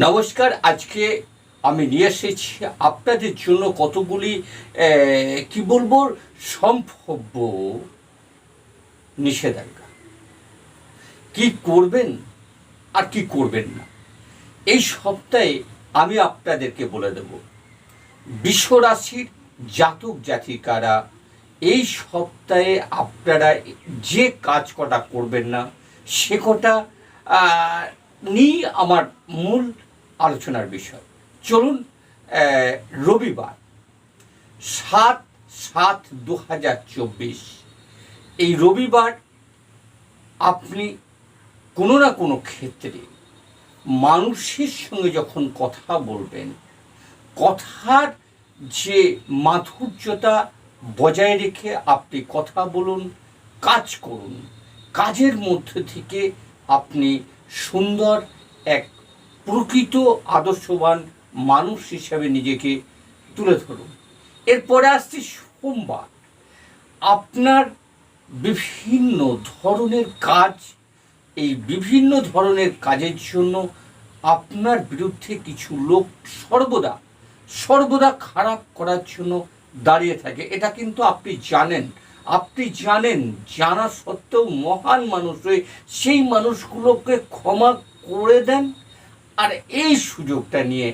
নমস্কার, আজকে আমি নিয়ে এসেছি আপনাদের জন্য কতগুলি কি বলব, সম্ভাব্য নিষেধাজ্ঞা। কি করবেন আর কি করবেন না। এই সপ্তাহে আমি আপনাদেরকে বলে দেব বিশ্বরাশির জাতক জাতিকারা এই সপ্তাহে আপনারা যে কাজ কটা করবেন না, সে কটা আহ, নিয়ে আমার মূল আলোচনার বিষয়। চলুন রবিবার সাত সাত দু হাজার চব্বিশ এই রবিবার আপনি কোনো না কোনো ক্ষেত্রে মানুষের সঙ্গে যখন কথা বলবেন কথার যে মাধুর্যতা বজায় রেখে আপনি কথা বলুন কাজ করুন কাজের মধ্যে থেকে আপনি সুন্দর এক প্রকৃত আদর্শবান মানুষ হিসাবে নিজেকে তুলে ধরুন। এরপরে আসছে সোমবার। আপনার বিভিন্ন ধরনের কাজ, এই বিভিন্ন ধরনের কাজের জন্য আপনার বিরুদ্ধে কিছু লোক সর্বদা সর্বদা খারাপ করার জন্য দাঁড়িয়ে থাকে। এটা কিন্তু আপনি জানেন। আপনি জানেন জানা সত্ত্বেও মহান মানুষ হয়ে সেই মানুষগুলোকে ক্ষমা করে দেন? আর এই সুযোগটা নিয়ে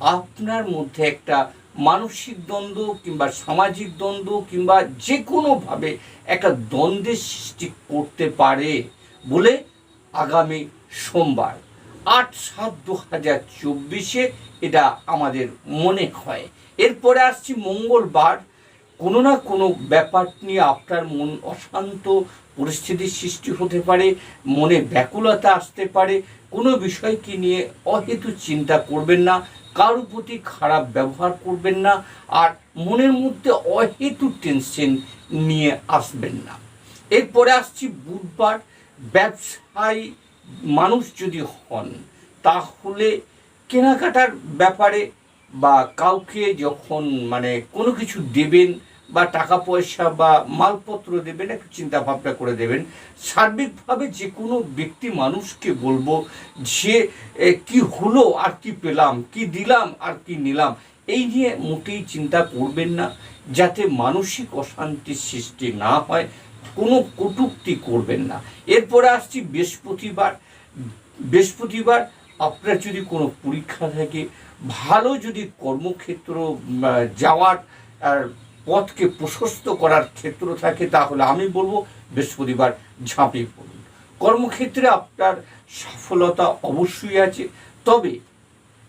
আপনার মধ্যে একটা মানসিক দ্বন্দ্ব কিংবা সামাজিক দ্বন্দ্ব কিংবা যে কোনোভাবে একটা দ্বন্দ্বের সৃষ্টি করতে পারে বলে আগামী সোমবার আট সাত দু হাজার চব্বিশে এটা আমাদের মনে হয়। এরপরে আসছি মঙ্গলবার। কোনো না কোনো ব্যাপার নিয়ে আপনার মন অশান্ত, পরিস্থিতির সৃষ্টি হতে পারে, মনে ব্যাকুলতা আসতে পারে, কোনো বিষয়কে নিয়ে অহেতু চিন্তা করবেন না কারোর প্রতি খারাপ ব্যবহার করবেন না, আর মনের মধ্যে অহেতু টেনশন নিয়ে আসবেন না। এরপরে আসছি বুধবার, ব্যবসায়ী মানুষ যদি হন, তাহলে কেনাকাটার ব্যাপারে বা কাউকে যখন মানে কোনো কিছু দেবেন বা টাকা পয়সা বা মালপত্র দেবেন, একটু চিন্তা ভাবনা করে দেবেন, সার্বিকভাবে যে কোনো ব্যক্তি মানুষকে বলব যে কি হলো আর কি পেলাম, কি দিলাম আর কি নিলাম, এই নিয়ে মোটেই চিন্তা করবেন না, যাতে মানসিক অশান্তির সৃষ্টি না হয়, কোনো কটূক্তি করবেন না। এরপরে আসছি বৃহস্পতিবার। বৃহস্পতিবার আপনার যদি কোনো পরীক্ষা থাকে, ভালো যদি কর্মক্ষেত্র যাওয়ার পথকে প্রশস্ত করার ক্ষেত্র থাকে, তাহলে আমি বলব বৃহস্পতিবার ঝাঁপিয়ে পড়ুন। কর্মক্ষেত্রে আপনার সফলতা অবশ্যই আছে। তবে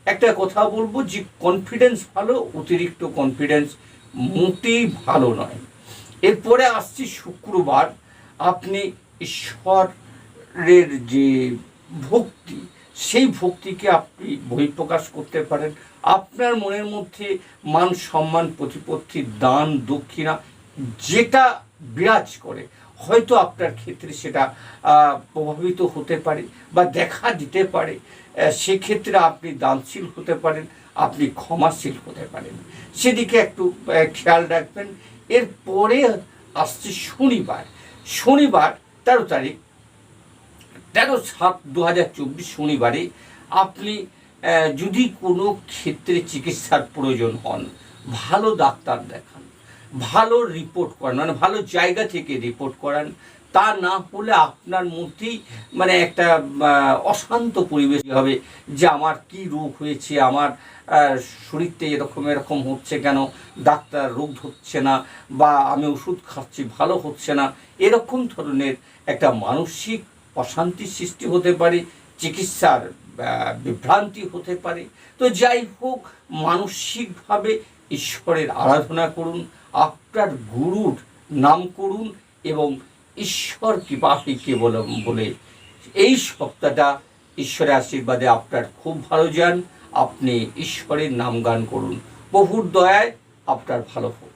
একটা কথা বলব, যে কনফিডেন্স ভালো, অতিরিক্ত কনফিডেন্স মোটেই ভালো নয়। এরপরে আসছি শুক্রবার। আপনি ঈশ্বরের যে ভক্তি সেই ভক্তিকে আপনি বহিঃপ্রকাশ করতে পারেন। আপনার মনের মধ্যে মান সম্মান, প্রতিপত্তি, দান, দক্ষিণা যেটা বিরাজ করে, হয়তো আপনার ক্ষেত্রে সেটা প্রভাবিত হতে পারে বা দেখা দিতে পারে। সেক্ষেত্রে আপনি দানশীল হতে পারেন, আপনি ক্ষমাশীল হতে পারেন। সেদিকে একটু খেয়াল রাখবেন। এরপরে আসছে শনিবার। শনিবার তেরো তারিখ তেরো সাত দু হাজার চব্বিশ শনিবারে আপনি যদি কোনো ক্ষেত্রে চিকিৎসার প্রয়োজন হন, ভালো ডাক্তার দেখান, ভালো রিপোর্ট করান মানে ভালো জায়গা থেকে রিপোর্ট করান, তা না হলে আপনার মধ্যেই মানে একটা অশান্ত পরিবেশ হবে যে আমার কি রোগ হয়েছে, আমার শরীরতে এরকম এরকম হচ্ছে কেন, ডাক্তার রোগ ধরছে না, বা আমি ওষুধ খাচ্ছি, ভালো হচ্ছে না, এরকম ধরনের একটা মানসিক অশান্তির সৃষ্টি হতে পারে, চিকিৎসার বিভ্রান্তি হতে পারে। তো যাই হোক, মানসিকভাবে ঈশ্বরের আরাধনা করুন, আপনার গুরুর নাম করুন এবং ঈশ্বর কৃপাকে কেবল বলে এই সপ্তাহটা ঈশ্বরের আশীর্বাদে আপনার খুব ভালো যান। আপনি ঈশ্বরের নাম গান করুন। প্রভুর দয়ায় আপনার ভালো হোক।